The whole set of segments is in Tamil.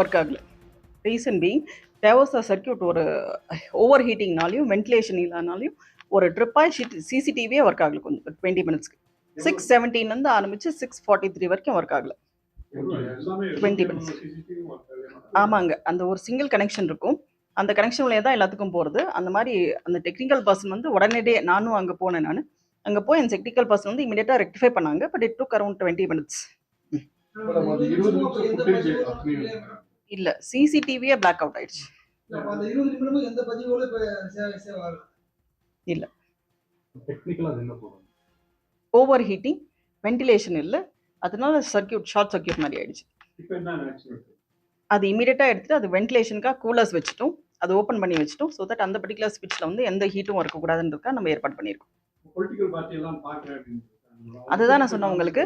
ஒர்க் ஆகல. ரீசன் பீங் தேவஸ் சர்க்கியூட் ஒரு ஓவர் ஹீட்டிங்னாலையும் வென்டிலேஷன் இல்லைனாலையும் ஒரு ட்ரிப்பாக ஷீட் சிசிடிவியே ஒர்க் ஆகலை கொஞ்சம் டுவெண்ட்டி மினிட்ஸ்க்கு சிக்ஸ் செவன்டீன்லேருந்து ஆரம்பிச்சு சிக்ஸ் ஃபார்ட்டி த்ரீ வரைக்கும் ஒர்க் ஆகல. டுவெண்ட்டி மினிட்ஸ் ஆமாங்க அந்த ஒரு சிங்கிள் கனெக்ஷன் இருக்கும். அந்த கனெக்ஷன் வழியாக தான் எல்லாத்துக்கும் போகிறது அந்த மாதிரி அந்த டெக்னிக்கல் பர்சன் வந்து உடனடியே நானும் அங்கே போனேன் நான். அங்கே போய் அந்த டெக்னிக்கல் பர்சன் வந்து இமீடியட்டாக ரெக்டிஃபை பண்ணாங்க but it took around twenty minutes இல்லை சிசிடிவியே பிளாக் அவுட் ஆயிடுச்சு. போகும் ஓவர் ஹீட்டிங் வென்டிலேஷன் இல்லை. அதனால சர்க்கியூட் ஷார்ட் சர்க்கியூட் மாதிரி ஆயிடுச்சு. இப்போ என்ன ஆக்சுவலி அது இமீடியட்டாக எடுத்துட்டு அது வென்டிலேஷனுக்காக கூலர்ஸ் வச்சுட்டோம். அது ஓப்பன் பண்ணி வச்சுட்டோம். ஸோ தட் அந்த பர்டிகுலர் ஸ்விட்சில் வந்து எந்த ஹீட்டும் இருக்கக்கூடாதுன்றதுக்காக நம்ம ஏற்பாடு பண்ணியிருக்கோம். அதுதான் நான் சொன்னேன் உங்களுக்கு.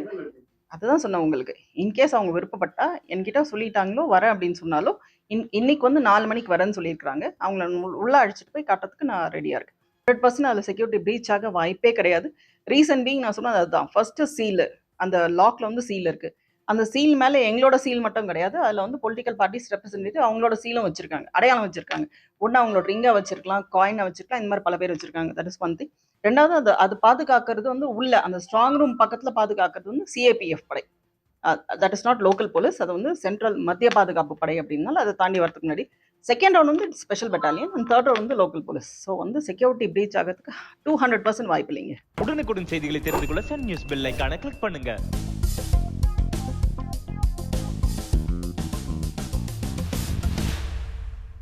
அதுதான் சொன்னேன் உங்களுக்கு. இன்கேஸ் அவங்க விருப்பப்பட்டா என்கிட்ட சொல்லிட்டாங்களோ வரேன் அப்படின்னு சொன்னாலோ இன் இன்னைக்கு வந்து நாலு மணிக்கு வரேன்னு சொல்லியிருக்காங்க அவங்கள உள்ளே அழைச்சிட்டு போய் காட்டுறதுக்கு நான் ரெடியாக இருக்கேன். ஹண்ட்ரட் பர்சன்ட் அதில் செக்யூரிட்டி ப்ரீச் ஆக வாய்ப்பே கிடையாது. ரீசன் பீங் நான் சொன்னது அதுதான். ஃபர்ஸ்ட் சீலு அந்த லாக்ல வந்து சீல் இருக்குது அந்த சீல் மேலே எங்களோட சீல் மட்டும் கிடையாது. அதில் வந்து பொலிட்டிக்கல் பார்ட்டிஸ் ரெப்ரசன்டேட்டிவ் அவங்களோட சீலும் வச்சிருக்காங்க. அடையாளம் வச்சிருக்காங்க. ஒன்று அவங்களோட ரிங்கை வச்சிருக்கலாம் காயினை வச்சிருக்கலாம் இந்த மாதிரி பல பேர் வச்சிருக்காங்க. தட் இஸ் ஒன் திங் ரெண்டாவது அது அது பாதுகாக்கிறது வந்து உள்ள அந்த ஸ்ட்ராங் ரூம் பக்கத்தில் பாதுகாக்கிறது வந்து சிஏபிஎஃப் படை. That is not local police அது வந்து சென்ட்ரல் மத்திய பாதுகாப்பு படை அப்படின்னால அதை தாண்டி வரதுக்கு முன்னாடி. செகண்ட் ரவுண்ட் வந்து special battalion and third round வந்து லோக்கல் போலீஸ் ஸோ வந்து செக்யூரிட்டி பிரீச் ஆகிறதுக்கு டூ ஹண்ட்ரட் பர்சன்ட் வாய்ப்பு இல்லைங்க. உடனுக்குடன் செய்திகளை தெரிந்து கொள்ள சன் நியூஸ் பெல் ஐக்கான கிளிக் பண்ணுங்க.